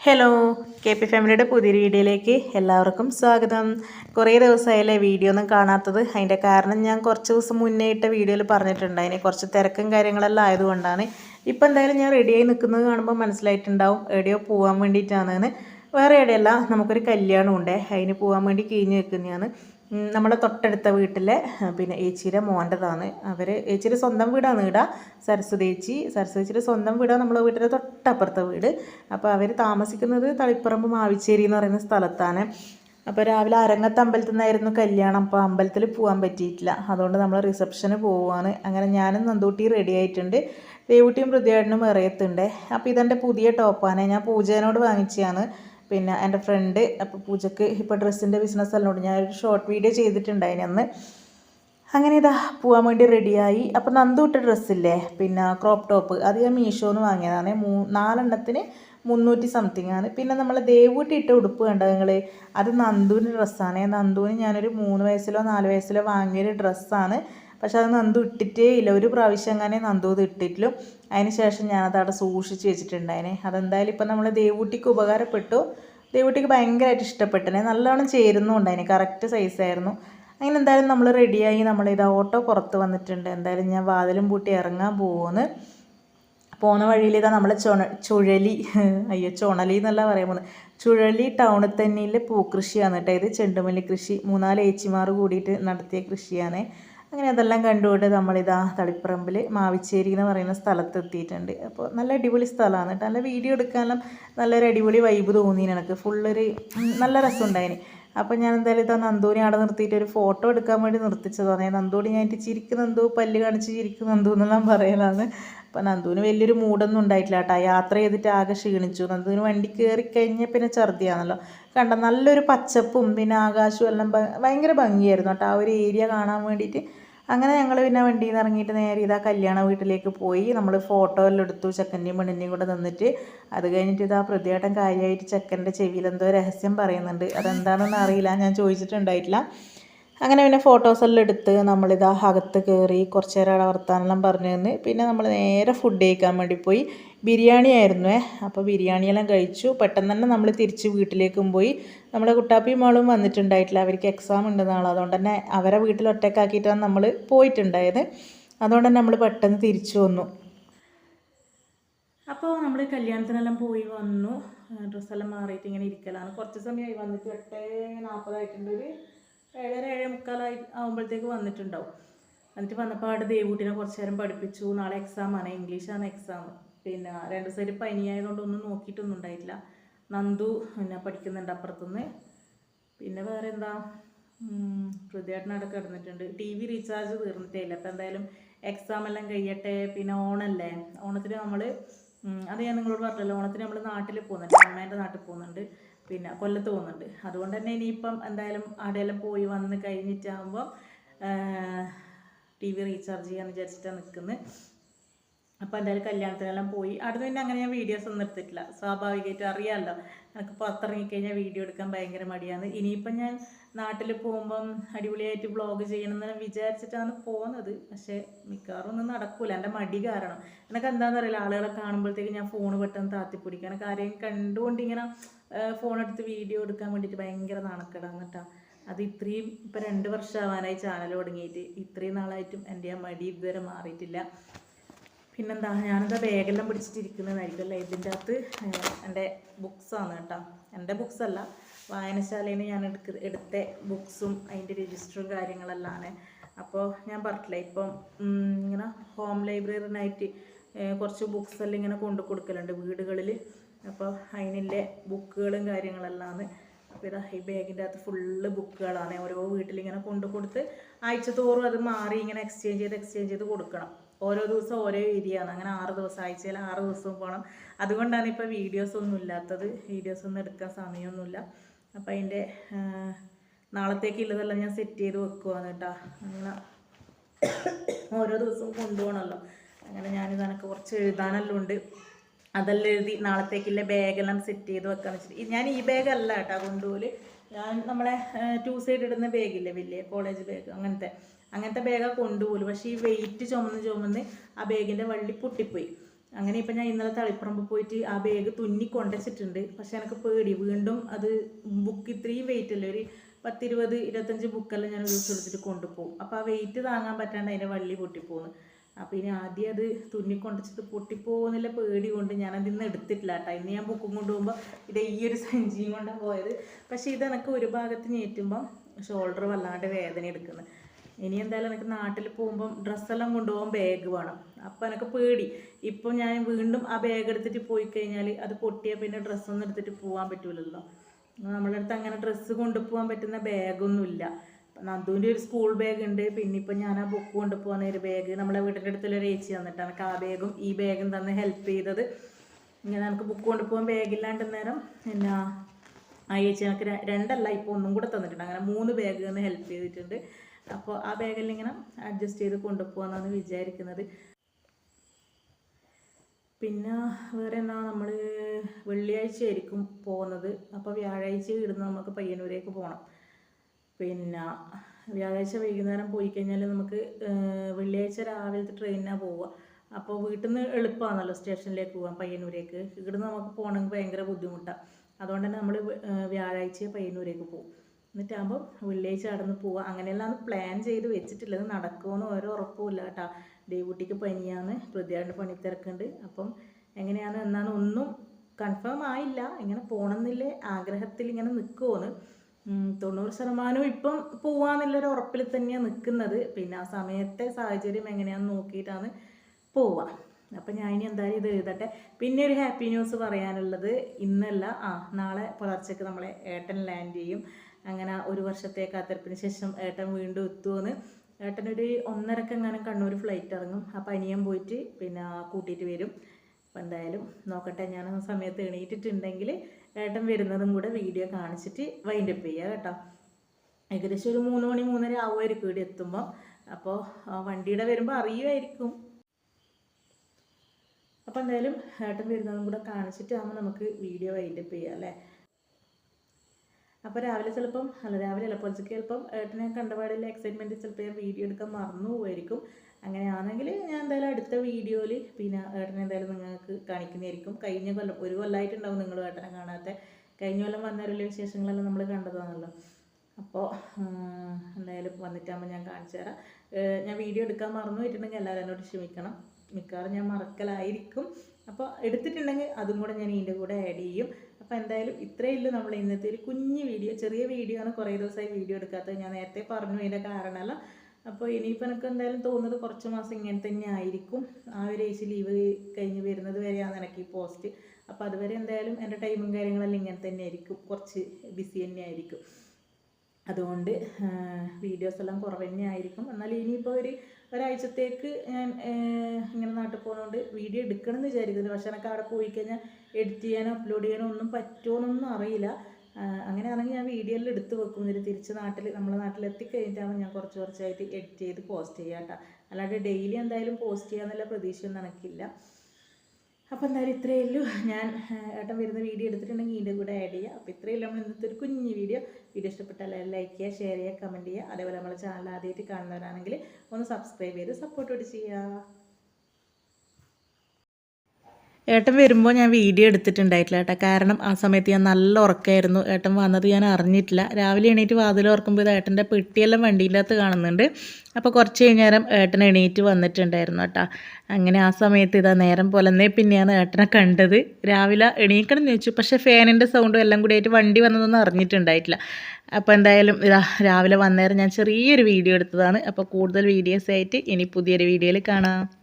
Hello K P ഫാമിലിയുടെ പുതിയ വീഡിയോയിലേക്ക് എല്ലാവർക്കും സ്വാഗതം. കുറേ ദിവസമായല്ലേ വീഡിയോ ഒന്നും കാണാത്തത്. അതിന്റെ കാരണം ഞാൻ കുറച്ച് ദിവസം മുന്നേ ഇട്ട വീഡിയോയിൽ പറഞ്ഞിട്ടുണ്ട്. അതിന് കുറച്ച് തിരക്കും കാര്യങ്ങളെല്ലാം ആയതുകൊണ്ടാണ്. ഇപ്പം എന്തായാലും ഞാൻ റെഡിയായി നിൽക്കുന്നത് കാണുമ്പോൾ മനസ്സിലായിട്ടുണ്ടാവും. എവിടെയോ പോകാൻ വേണ്ടിയിട്ടാണെന്ന്. വേറെ എവിടെയല്ല നമുക്കൊരു കല്യാണം ഉണ്ടേ അതിന് പോകാൻ വേണ്ടി കിഴിഞ്ഞ് നിൽക്കുന്നതാണ്. നമ്മുടെ തൊട്ടടുത്ത വീട്ടിലെ പിന്നെ ഏച്ചിയുടെ മോന്റെതാണ്. അവർ ഏച്ചിയുടെ സ്വന്തം വീടാണ് ഇവിടെ സരസ്വതി ഏച്ചി സരസ്വതി ഏച്ചിയുടെ സ്വന്തം വീടാണ് നമ്മളെ വീട്ടിലെ തൊട്ടപ്പുറത്തെ വീട്. അപ്പോൾ അവർ താമസിക്കുന്നത് തളിപ്പറമ്പ് മാവിച്ചേരി എന്ന് പറയുന്ന സ്ഥലത്താണ്. അപ്പോൾ രാവിലെ അരങ്ങത്ത് അമ്പലത്തിൽ നിന്നായിരുന്നു കല്യാണം. അപ്പോൾ അമ്പലത്തിൽ പോകാൻ പറ്റിയിട്ടില്ല. അതുകൊണ്ട് നമ്മൾ റിസപ്ഷന് പോവുകയാണ് അങ്ങനെ ഞാനും നന്ദൂട്ടി റെഡി ആയിട്ടുണ്ട്. ദേവൂട്ടിയും പൃഥ്വിയാടിനും ഇറയത്തുണ്ട് അപ്പോൾ ഇതെന്റെ പുതിയ ടോപ്പാണ്. ഞാൻ പൂജേനോട് വാങ്ങിച്ചതാണ്. പിന്നെ എന്റെ ഫ്രണ്ട് അപ്പോൾ പൂജക്ക് ഇപ്പോൾ ഡ്രസ്സിന്റെ ബിസിനസ് എല്ലാം ഉണ്ട് ഞാനൊരു ഷോർട്ട് വീഡിയോ ചെയ്തിട്ടുണ്ടായിന് അന്ന്. അങ്ങനെ ഇതാ പോകാൻ വേണ്ടി റെഡിയായി അപ്പോൾ നന്ദു ഇട്ട ഡ്രസ്സില്ലേ പിന്നെ ക്രോപ്പ് ടോപ്പ് അത് ഞാൻ മീഷോന്ന് വാങ്ങിയതാണ്. മൂ നാലെണ്ണത്തിന് മുന്നൂറ്റി സംതിങ് ആണ്. പിന്നെ നമ്മൾ ദേവൂട്ടി ഇട്ട ഉടുപ്പ് കണ്ടോ നിങ്ങൾ അത് നന്ദുവിന്റെ ഡ്രസ്സാണ് നന്ദുവിന് ഞാനൊരു മൂന്ന് വയസ്സിലോ നാല് വയസ്സിലോ വാങ്ങിയൊരു ഡ്രസ്സാണ് പക്ഷെ അത് നന്ദു ഇട്ടിട്ടേ ഇല്ല. ഒരു പ്രാവശ്യം അങ്ങനെ നന്ദു അത് ഇട്ടിട്ടില്ല. അതിന് ശേഷം ഞാനത് അവിടെ സൂക്ഷിച്ച് വെച്ചിട്ടുണ്ടായിനെ. അതെന്തായാലും ഇപ്പം നമ്മൾ ദേവൂട്ടിക്ക് ഉപകാരപ്പെട്ടു. ദേവൂട്ടിക്ക് ഭയങ്കരമായിട്ട് ഇഷ്ടപ്പെട്ടനെ നല്ലോണം ചേരുന്നുണ്ടായിന് കറക്റ്റ് സൈസായിരുന്നു അങ്ങനെ എന്തായാലും നമ്മൾ റെഡിയായി നമ്മളിത് ഓട്ടോ പുറത്ത് വന്നിട്ടുണ്ട്. എന്തായാലും ഞാൻ വാതിലും പൂട്ടി ഇറങ്ങാൻ പോകുമെന്ന് പോകുന്ന വഴിയിൽ ഇതാ നമ്മളെ ചുണ ചുഴലി. അയ്യോ ചുണലി എന്നല്ല പറയാൻ പോകുന്നത്. ചുഴലി ടൗണിൽ തന്നെയിലെ പൂക്കൃഷിയാണ് കേട്ടോ. ഇത് ചെണ്ടുമല്ലി കൃഷി. മൂന്നാൽ ഏച്ചിമാർ കൂടിയിട്ട് നടത്തിയ കൃഷിയാണ്. അങ്ങനെ അതെല്ലാം കണ്ടുകൊണ്ട് നമ്മളിതാ തളിപ്പറമ്പിൽ മാവിച്ചേരി എന്ന് പറയുന്ന സ്ഥലത്ത് എത്തിയിട്ടുണ്ട് അപ്പോൾ നല്ല അടിപൊളി സ്ഥലമാണ് കേട്ടോ. നല്ല വീഡിയോ എടുക്കാനും നല്ലൊരു അടിപൊളി വൈബ് തോന്നി എനിക്ക്. ഫുള്ളൊരു നല്ല രസമുണ്ടായിന്. അപ്പോൾ ഞാൻ എന്തായാലും ഇതാ നന്ദൂനെ അവിടെ നിർത്തിയിട്ട് ഒരു ഫോട്ടോ എടുക്കാൻ വേണ്ടി നിർത്തിച്ചതാണ്. നന്ദൂടി ഞാൻ ചിരിക്കുന്ന നന്ദു പല്ല് കാണിച്ച് ചിരിക്കുന്ന നന്ദു എന്നെല്ലാം പറയലാണ്. അപ്പോൾ നന്ദുവിന് വലിയൊരു മൂടൊന്നും ഉണ്ടായിട്ടില്ല കേട്ടോ. യാത്ര ചെയ്തിട്ട് ആകെ ക്ഷീണിച്ചു. നന്ദുവിന് വണ്ടി കയറി കഴിഞ്ഞാൽ പിന്നെ ഛർദിയാണല്ലോ. കണ്ട നല്ലൊരു പച്ചപ്പും പിന്നെ ആകാശവും എല്ലാം ഭയങ്കര ഭംഗിയായിരുന്നു കേട്ടോ. ആ ഒരു ഏരിയ കാണാൻ വേണ്ടിയിട്ട്. അങ്ങനെ ഞങ്ങൾ പിന്നെ വണ്ടിയിൽ നിന്ന് ഇറങ്ങിയിട്ട് നേരെ ഇതാ കല്യാണ വീട്ടിലേക്ക് പോയി. നമ്മൾ ഫോട്ടോ എല്ലാം എടുത്തു. ചെക്കന്റെയും പെണ്ണിന്റെയും കൂടെ നിന്നിട്ട് അത് കഴിഞ്ഞിട്ട് ഇതാ പ്രതിയേട്ടൻ കാര്യമായിട്ട് ചെക്കന്റെ ചെവിയിൽ എന്തോ രഹസ്യം പറയുന്നുണ്ട്. അതെന്താണെന്ന് അറിയില്ല. ഞാൻ ചോദിച്ചിട്ടുണ്ടായിട്ടില്ല. അങ്ങനെ പിന്നെ ഫോട്ടോസ് എല്ലാം എടുത്ത് നമ്മളിതാ അകത്ത് കയറി കുറച്ച് നേരം അവിടെ വർത്താനെല്ലാം പറഞ്ഞു തന്ന്. പിന്നെ നമ്മൾ നേരെ ഫുഡ് കഴിക്കാൻ വേണ്ടി പോയി. ബിരിയാണി ആയിരുന്നു. അപ്പോൾ ബിരിയാണിയെല്ലാം കഴിച്ചു. പെട്ടെന്ന് തന്നെ നമ്മൾ തിരിച്ച് വീട്ടിലേക്കും പോയി. നമ്മുടെ കുട്ടാപ്പി മോളും വന്നിട്ടുണ്ടായിട്ടില്ല. അവർക്ക് എക്സാം ഉണ്ട് നാളെ. അതുകൊണ്ട് തന്നെ അവരെ വീട്ടിൽ ഒറ്റക്കാക്കിയിട്ടാണ് നമ്മൾ പോയിട്ടുണ്ടായത്. അതുകൊണ്ട് തന്നെ നമ്മൾ പെട്ടെന്ന് തിരിച്ചു വന്നു. അപ്പോൾ നമ്മൾ കല്യാണത്തിനെല്ലാം പോയി വന്നു. ഡ്രസ്സെല്ലാം മാറിയിട്ട് ഇങ്ങനെ ഇരിക്കലാണ്. കുറച്ച് സമയമായി വന്നിട്ട് എട്ട് നാൽപ്പതായിട്ടുണ്ട്. ഏഴര ഏഴേ മുക്കാലായി ആകുമ്പോഴത്തേക്ക് വന്നിട്ടുണ്ടാവും. എന്നിട്ട് വന്നപ്പോൾ അവിടെ ദേവൂട്ടിനെ കുറച്ച് നേരം പഠിപ്പിച്ചു. നാളെ എക്സാമാണ് ഇംഗ്ലീഷാണ് എക്സാം പിന്നെ രണ്ട് സൈഡ് പനിയായതുകൊണ്ട് ഒന്നും നോക്കിയിട്ടൊന്നും ഉണ്ടായിട്ടില്ല. നന്ദു പിന്നെ പഠിക്കുന്നുണ്ട് അപ്പുറത്തുനിന്ന്. പിന്നെ വേറെ എന്താ ഹൃദയേട്ടൻ അവിടെ കിടന്നിട്ടുണ്ട്. ടി വി റീചാർജ് തീർന്നിട്ടേ അപ്പം എന്തായാലും എക്സാം എല്ലാം കഴിയട്ടെ. പിന്നെ ഓണല്ലേ? ഓണത്തിന് നമ്മൾ അത് ഞാൻ നിങ്ങളോട് പറഞ്ഞല്ലോ. ഓണത്തിന് നമ്മൾ നാട്ടിൽ പോകുന്നുണ്ട്. അമ്മേന്റെ നാട്ടിൽ പോകുന്നുണ്ട്. പിന്നെ കൊല്ലത്ത് പോകുന്നുണ്ട്. അതുകൊണ്ട് തന്നെ ഇനിയിപ്പം എന്തായാലും അവിടെയെല്ലാം പോയി വന്ന് കഴിഞ്ഞിട്ടാകുമ്പോൾ ടി വി റീചാർജ് ചെയ്യാമെന്ന് വിചാരിച്ചിട്ടാണ് നിൽക്കുന്നത് അപ്പോൾ എന്തായാലും കല്യാണത്തിനെല്ലാം പോയി. അവിടെ പിന്നെ അങ്ങനെ ഞാൻ വീഡിയോസ് ഒന്നും എടുത്തിട്ടില്ല. സ്വാഭാവികമായിട്ടും അറിയാമല്ലോ എനിക്ക് പുറത്തിറങ്ങിക്കഴിഞ്ഞാൽ വീഡിയോ എടുക്കാൻ ഭയങ്കര മടിയാണ്. ഇനിയിപ്പം ഞാൻ നാട്ടിൽ പോകുമ്പം അടിപൊളിയായിട്ട് വ്ളോഗ് ചെയ്യണമെന്ന് വിചാരിച്ചിട്ടാണ് പോകുന്നത്. പക്ഷേ മിക്കവാറും ഒന്നും നടക്കൂല. എന്റെ മടി കാരണം. എനിക്ക് എന്താണെന്ന് അറിയില്ല. ആളുകളെ കാണുമ്പോഴത്തേക്ക് ഞാൻ ഫോൺ പെട്ടെന്ന് താത്തിപ്പിടിക്കും. എനിക്ക് ആരെയും കണ്ടുകൊണ്ട് ഇങ്ങനെ ഫോൺ എടുത്ത് വീഡിയോ എടുക്കാൻ വേണ്ടിയിട്ട് ഭയങ്കര നാണക്കേടാണ് കേട്ടോ അത് ഇത്രയും ഇപ്പം രണ്ട് വർഷമാവാനായി ചാനൽ തുടങ്ങിയിട്ട്. ഇത്രയും നാളായിട്ടും എന്റെ ആ മടി ഇതുവരെ മാറിയിട്ടില്ല. പിന്നെന്താ ഞാനെന്താ ബാഗെല്ലാം പിടിച്ചിട്ടിരിക്കുന്നതായിരിക്കും അല്ലേ? ഇതിന്റെ അകത്ത് എന്റെ ബുക്സാണ് കേട്ടോ. എന്റെ ബുക്സ് അല്ല വായനശാലയിൽ ഞാൻ എടുക്ക എടുത്ത ബുക്സും അതിന്റെ രജിസ്റ്ററും കാര്യങ്ങളെല്ലാം അപ്പോൾ ഞാൻ പറഞ്ഞില്ലേ ഇപ്പം ഇങ്ങനെ ഹോം ലൈബ്രറിനായിട്ട് കുറച്ച് ബുക്സ് എല്ലാം ഇങ്ങനെ കൊണ്ടു കൊടുക്കലുണ്ട് വീടുകളിൽ. അപ്പോൾ അതിനുള്ള ബുക്കുകളും കാര്യങ്ങളെല്ലാം അപ്പോൾ ഈ ബാഗിന്റെ അകത്ത് ഫുള്ള് ബുക്കുകളാണ് ഓരോ വീട്ടിലിങ്ങനെ കൊണ്ടു കൊടുത്ത് ആഴ്ച തോറും അത് മാറി ഇങ്ങനെ എക്സ്ചേഞ്ച് ചെയ്ത് എക്സ്ചേഞ്ച് ചെയ്ത് കൊടുക്കണം. ഓരോ ദിവസവും ഓരോ ഏരിയ ആണ്. അങ്ങനെ ആറ് ദിവസം ആഴ്ചയിൽ ആറ് ദിവസവും പോകണം അതുകൊണ്ടാണ് ഇപ്പോൾ വീഡിയോസ് ഒന്നും ഇല്ലാത്തത്. വീഡിയോസ് ഒന്നും എടുക്കാൻ സമയമൊന്നുമില്ല അപ്പോൾ അതിന്റെ നാളത്തേക്ക് ഉള്ളതെല്ലാം ഞാൻ സെറ്റ് ചെയ്ത് വെക്കുവാണ് കേട്ടോ. അങ്ങനെ ഓരോ ദിവസവും കൊണ്ടുപോകണമല്ലോ. അങ്ങനെ ഞാനിത് എനിക്ക് കുറച്ച് എഴുതാനെല്ലാം ഉണ്ട്. അതെല്ലാം എഴുതി നാളത്തേക്കുള്ള ബാഗെല്ലാം സെറ്റ് ചെയ്ത് വെക്കാന്ന് വെച്ചിട്ട്. ഞാൻ ഈ ബാഗല്ല കേട്ടോ കൊണ്ടുപോൽ ഞാൻ നമ്മളെ ടു സൈഡ് ഇടുന്ന ബാഗില്ലേ വലിയ കോളേജ് ബാഗ് അങ്ങനത്തെ. അങ്ങനത്തെ ബാഗാണ് കൊണ്ടുപോലും. പക്ഷേ ഈ വെയിറ്റ് ചുമന്ന് ചുമന്ന് ആ ബാഗിന്റെ വള്ളി പൊട്ടിപ്പോയി. അങ്ങനെ ഇപ്പം ഞാൻ ഇന്നലെ തളിപ്പറമ്പ് പോയിട്ട് ആ ബാഗ് തുന്നി കൊണ്ടുവച്ചിട്ടുണ്ട് പക്ഷെ എനിക്ക് പേടി. വീണ്ടും അത് ബുക്ക് ഇത്രയും വെയിറ്റ് അല്ലേ? ഒരു പത്തിരുപത് ഇരുപത്തഞ്ച് ബുക്കെല്ലാം ഞാൻ ഒരു ദിവസം എടുത്തിട്ട് കൊണ്ടുപോകും. അപ്പോൾ ആ വെയിറ്റ് താങ്ങാൻ പറ്റാണ്ട് അതിന്റെ വള്ളി പൊട്ടിപ്പോകുന്നു അപ്പോൾ ഇനി ആദ്യം അത് തുന്നി കൊണ്ടുവച്ചിട്ട് പൊട്ടിപ്പോകുന്നില്ല പേടി കൊണ്ട് ഞാൻ അതിൽ നിന്ന് എടുത്തിട്ടില്ല കേട്ടോ. ഇന്ന് ഞാൻ ബുക്കും കൊണ്ടുപോകുമ്പോൾ ഇത് ഈ ഒരു സഞ്ചിയും കൊണ്ടാണ് പോയത്. പക്ഷേ ഇത് എനിക്ക് ഒരു ഭാഗത്ത് ഞേറ്റുമ്പം ഷോൾഡർ വല്ലാണ്ട് വേദന എടുക്കുന്നത് ഇനി എന്തായാലും എനിക്ക് നാട്ടിൽ പോകുമ്പം ഡ്രസ്സെല്ലാം കൊണ്ടുപോകാൻ ബാഗ് വേണം. അപ്പം എനിക്ക് പേടി. ഇപ്പം ഞാൻ വീണ്ടും ആ ബാഗ് എടുത്തിട്ട് പോയി കഴിഞ്ഞാൽ അത് പൊട്ടിയാൽ പിന്നെ ഡ്രസ്സൊന്നും എടുത്തിട്ട് പോകാൻ പറ്റൂലല്ലോ. നമ്മളുടെ അടുത്ത് അങ്ങനെ ഡ്രസ്സ് കൊണ്ടുപോകാൻ പറ്റുന്ന ബാഗൊന്നുമില്ല നന്ദുവിന്റെ ഒരു സ്കൂൾ ബാഗ് ഉണ്ട്. പിന്നെ ഇപ്പം ഞാൻ ആ ബുക്ക് കൊണ്ടുപോകുന്ന ഒരു ബാഗ് നമ്മളെ വീടിന്റെ അടുത്തുള്ള ഒരു ഏച്ചി തന്നിട്ടാണ് എനിക്ക് ആ ബാഗും ഈ ബാഗും തന്നെ ഹെൽപ്പ് ചെയ്തത്. ഇങ്ങനെ നമുക്ക് ബുക്ക് കൊണ്ടുപോകാൻ ബാഗില്ലാണ്ട് നേരം പിന്നെ ആ ചേച്ചി എനിക്ക് രണ്ടല്ല ഇപ്പോൾ ഒന്നും കൂടെ തന്നിട്ടുണ്ട്. അങ്ങനെ മൂന്ന് ബാഗ് തന്ന് ഹെൽപ്പ് ചെയ്തിട്ടുണ്ട്. അപ്പോൾ ആ ബാഗിൽ ഇങ്ങനെ അഡ്ജസ്റ്റ് ചെയ്ത് കൊണ്ടുപോകാമെന്നാണ് വിചാരിക്കുന്നത്. പിന്നെ വേറെ എന്നാ നമ്മൾ വെള്ളിയാഴ്ച ആയിരിക്കും പോകുന്നത്. അപ്പോൾ വ്യാഴാഴ്ച ഇടുന്ന നമുക്ക് പയ്യന്നൂരേക്ക് പോകണം പിന്നെ വ്യാഴാഴ്ച വൈകുന്നേരം പോയി കഴിഞ്ഞാൽ നമുക്ക് വെള്ളിയാഴ്ച രാവിലത്തെ ട്രെയിനിനാണ് പോവുക. അപ്പോൾ വീട്ടിൽ നിന്ന് എളുപ്പമാണല്ലോ സ്റ്റേഷനിലേക്ക് പോകാം പയ്യന്നൂരേക്ക്. ഇവിടുന്ന് നമുക്ക് പോകണമെങ്കിൽ ഭയങ്കര ബുദ്ധിമുട്ടാണ് അതുകൊണ്ട് തന്നെ നമ്മൾ വ്യാഴാഴ്ച പയ്യന്നൂരേക്ക് പോകും എന്നിട്ടാകുമ്പോൾ വെള്ളിയാഴ്ച കടന്ന് പോവുക അങ്ങനെയെല്ലാം പ്ലാൻ ചെയ്ത് വെച്ചിട്ടില്ലത് നടക്കുമെന്ന് ഓരോ ഉറപ്പുമില്ല കേട്ടോ. ദേവൂട്ടിക്ക് പനിയാന്ന് പൃഥ്വിയുടെ പണി തിരക്കുണ്ട്. അപ്പം എങ്ങനെയാണ് എന്നാണ് ഒന്നും കൺഫേം ആയില്ല. ഇങ്ങനെ പോകണമെന്നില്ലേ ആഗ്രഹത്തിൽ ഇങ്ങനെ നിൽക്കുമെന്ന് തൊണ്ണൂറ് ശതമാനവും ഇപ്പം പോവാന്നുള്ളൊരു ഉറപ്പിൽ തന്നെയാണ് നിൽക്കുന്നത് പിന്നെ ആ സമയത്തെ സാഹചര്യം എങ്ങനെയാണെന്ന് നോക്കിയിട്ടാണ് പോവുക അപ്പം ഞാൻ ഇനി എന്തായാലും ഇത് എഴുതട്ടെ. പിന്നെ ഒരു ഹാപ്പി ന്യൂസ് പറയാനുള്ളത്. ഇന്നല്ല ആ നാളെ പുലർച്ചയ്ക്ക് നമ്മളെ ഏട്ടൻ ലാൻഡ് ചെയ്യും. അങ്ങനെ ഒരു വർഷത്തെ കാത്തിരിപ്പിന് ശേഷം ഏട്ടൻ വീണ്ടും എത്തുമെന്ന് ഏട്ടനൊരു ഒന്നരക്കെങ്ങാനും കണ്ണൂർ ഫ്ലൈറ്റ് ഇറങ്ങും. അപ്പം അനിയൻ പോയിട്ട് പിന്നെ കൂട്ടിയിട്ട് വരും. അപ്പം എന്തായാലും നോക്കട്ടെ ഞാൻ ആ സമയത്ത് എണീറ്റിട്ടുണ്ടെങ്കിൽ ഏട്ടൻ വരുന്നതും കൂടെ വീഡിയോ കാണിച്ചിട്ട് വൈൻഡപ്പ് ചെയ്യുക കേട്ടോ. ഏകദേശം ഒരു മൂന്ന് മണി മൂന്നര ആവുമായിരിക്കും ഇവിടെ എത്തുമ്പോൾ അപ്പോൾ വണ്ടിയുടെ വരുമ്പോൾ അറിയുമായിരിക്കും. അപ്പോൾ എന്തായാലും ഏട്ടൻ വരുന്നതും കൂടെ കാണിച്ചിട്ടാകുമ്പോൾ നമുക്ക് വീഡിയോ വൈൻഡപ്പ് ചെയ്യാം അല്ലേ? അപ്പോൾ രാവിലെ ചിലപ്പം അല്ല രാവിലെ അല്ല പൊലച്ചയ്ക്ക് ചിലപ്പം ഏട്ടനെ കണ്ടപാടില്ല എക്സൈറ്റ്മെന്റ് ചിലപ്പോൾ ഞാൻ വീഡിയോ എടുക്കാൻ മറന്നു പോയിരിക്കും. അങ്ങനെയാണെങ്കിൽ ഞാൻ എന്തായാലും അടുത്ത വീഡിയോയിൽ പിന്നെ ഏട്ടനെ എന്തായാലും നിങ്ങൾക്ക് കാണിക്കുന്നതായിരിക്കും. കഴിഞ്ഞ കൊല്ലം ഒരു കൊല്ലമായിട്ടുണ്ടാവും നിങ്ങൾ ഏട്ടനെ കാണാത്ത. കഴിഞ്ഞ കൊല്ലം വന്നവരുള്ള വിശേഷങ്ങളെല്ലാം നമ്മൾ കണ്ടതാണല്ലോ. അപ്പോൾ എന്തായാലും വന്നിട്ടാകുമ്പോൾ ഞാൻ കാണിച്ചു തരാം. ഞാൻ വീഡിയോ എടുക്കാൻ മറന്നു പോയിട്ടുണ്ടെങ്കിൽ എല്ലാവരും എന്നോട് ക്ഷമിക്കണം. മിക്കവാറും ഞാൻ മറക്കലായിരിക്കും. അപ്പോൾ എടുത്തിട്ടുണ്ടെങ്കിൽ അതും കൂടെ ഞാൻ ഇതിന്റെ കൂടെ ആഡ് ചെയ്യും. അപ്പോൾ എന്തായാലും ഇത്രയേ നമ്മൾ ഇന്നത്തെ ഒരു കുഞ്ഞു വീഡിയോ ചെറിയ വീഡിയോ ആണ് കുറേ ദിവസമായി വീഡിയോ എടുക്കാത്തത്. ഞാൻ നേരത്തെ പറഞ്ഞു അതിന്റെ കാരണമല്ല. അപ്പോൾ ഇനിയിപ്പോൾ എനിക്ക് എന്തായാലും തോന്നുന്നത് കുറച്ച് മാസം ഇങ്ങനെ തന്നെ ആയിരിക്കും. ആ ഒരു ഏച്ചി ലീവ് കഴിഞ്ഞ് വരുന്നത് വരെയാണ് എനിക്ക് ഈ പോസ്റ്റ് അപ്പോൾ അതുവരെ എന്തായാലും എന്റെ ടൈമും കാര്യങ്ങളെല്ലാം ഇങ്ങനെ തന്നെ ആയിരിക്കും. കുറച്ച് ബിസി തന്നെ ആയിരിക്കും. അതുകൊണ്ട് വീഡിയോസ് എല്ലാം കുറവ് തന്നെ ആയിരിക്കും. എന്നാൽ ഇനിയിപ്പോൾ ഒരു ഒരാഴ്ചത്തേക്ക് ഞാൻ ഇങ്ങനെ നാട്ടിൽ പോകുന്നതുകൊണ്ട് വീഡിയോ എടുക്കണം എന്ന് വിചാരിക്കുന്നുണ്ട് പക്ഷേ എനിക്ക് അവിടെ പോയി കഴിഞ്ഞാൽ എഡിറ്റ് ചെയ്യാനോ അപ്ലോഡ് ചെയ്യാനോ ഒന്നും പറ്റുമോന്നൊന്നും അറിയില്ല. അങ്ങനെ അങ്ങനെയാണെങ്കിൽ ഞാൻ വീഡിയോയിൽ എടുത്ത് വെക്കും. എന്നിട്ട് തിരിച്ച് നാട്ടിൽ നമ്മുടെ നാട്ടിൽ എത്തിക്കഴിഞ്ഞിട്ടാകുമ്പോൾ ഞാൻ കുറച്ച് കുറച്ചായിട്ട് എഡിറ്റ് ചെയ്ത് പോസ്റ്റ് ചെയ്യാം കേട്ടോ അല്ലാണ്ട് ഡെയിലി എന്തായാലും പോസ്റ്റ് ചെയ്യാമെന്നുള്ള പ്രതീക്ഷയൊന്നും എനിക്കില്ല. അപ്പോൾ എന്തായാലും ഇത്രയേ ഉള്ളൂ. ഞാൻ ഏട്ടൻ വരുന്ന വീഡിയോ എടുത്തിട്ടുണ്ടെങ്കിൽ ഇതിന്റെ കൂടെ ആഡ് ചെയ്യാം. അപ്പോൾ ഇത്രയേ ഉള്ളൂ. നമ്മൾ ഇന്നത്തെ ഒരു കുഞ്ഞു വീഡിയോ വീഡിയോ ഇഷ്ടപ്പെട്ടാൽ ലൈക്ക് ചെയ്യുക ഷെയർ ചെയ്യുക കമന്റ് ചെയ്യുക. അതേപോലെ നമ്മുടെ ചാനൽ ആദ്യമായിട്ട് കാണുന്നവരാണെങ്കിൽ ഒന്ന് സബ്സ്ക്രൈബ് ചെയ്ത് സപ്പോർട്ട് കൂടി ചെയ്യുക. ഏട്ടൻ വരുമ്പോൾ ഞാൻ വീഡിയോ എടുത്തിട്ടുണ്ടായിട്ടില്ല ഏട്ടാ കാരണം ആ സമയത്ത് ഞാൻ നല്ല ഉറക്കമായിരുന്നു ഏട്ടൻ വന്നത് ഞാൻ അറിഞ്ഞിട്ടില്ല. രാവിലെ എണീറ്റ് വാതിൽ ഓർക്കുമ്പോൾ ഇത് ഏട്ടന്റെ പെട്ടിയെല്ലാം വണ്ടിന്റെ അകത്ത് കാണുന്നുണ്ട്. അപ്പോൾ കുറച്ച് കഴിഞ്ഞേരം ഏട്ടൻ എണീറ്റ് വന്നിട്ടുണ്ടായിരുന്നു കേട്ടോ. അങ്ങനെ ആ സമയത്ത് ഇതാ നേരം പുലന്നേ പിന്നെയാണ് ഏട്ടനെ കണ്ടത്. രാവിലെ എണീക്കണം എന്ന് ചോദിച്ചു. പക്ഷേ ഫാനിന്റെ സൗണ്ടും എല്ലാം കൂടി ആയിട്ട് വണ്ടി വന്നതൊന്നും അറിഞ്ഞിട്ടുണ്ടായിട്ടില്ല. അപ്പോൾ എന്തായാലും ഇതാ രാവിലെ വന്നേരം ഞാൻ ചെറിയൊരു വീഡിയോ എടുത്തതാണ്. അപ്പോൾ കൂടുതൽ വീഡിയോസ് ആയിട്ട് ഇനി പുതിയൊരു വീഡിയോയിൽ കാണാം.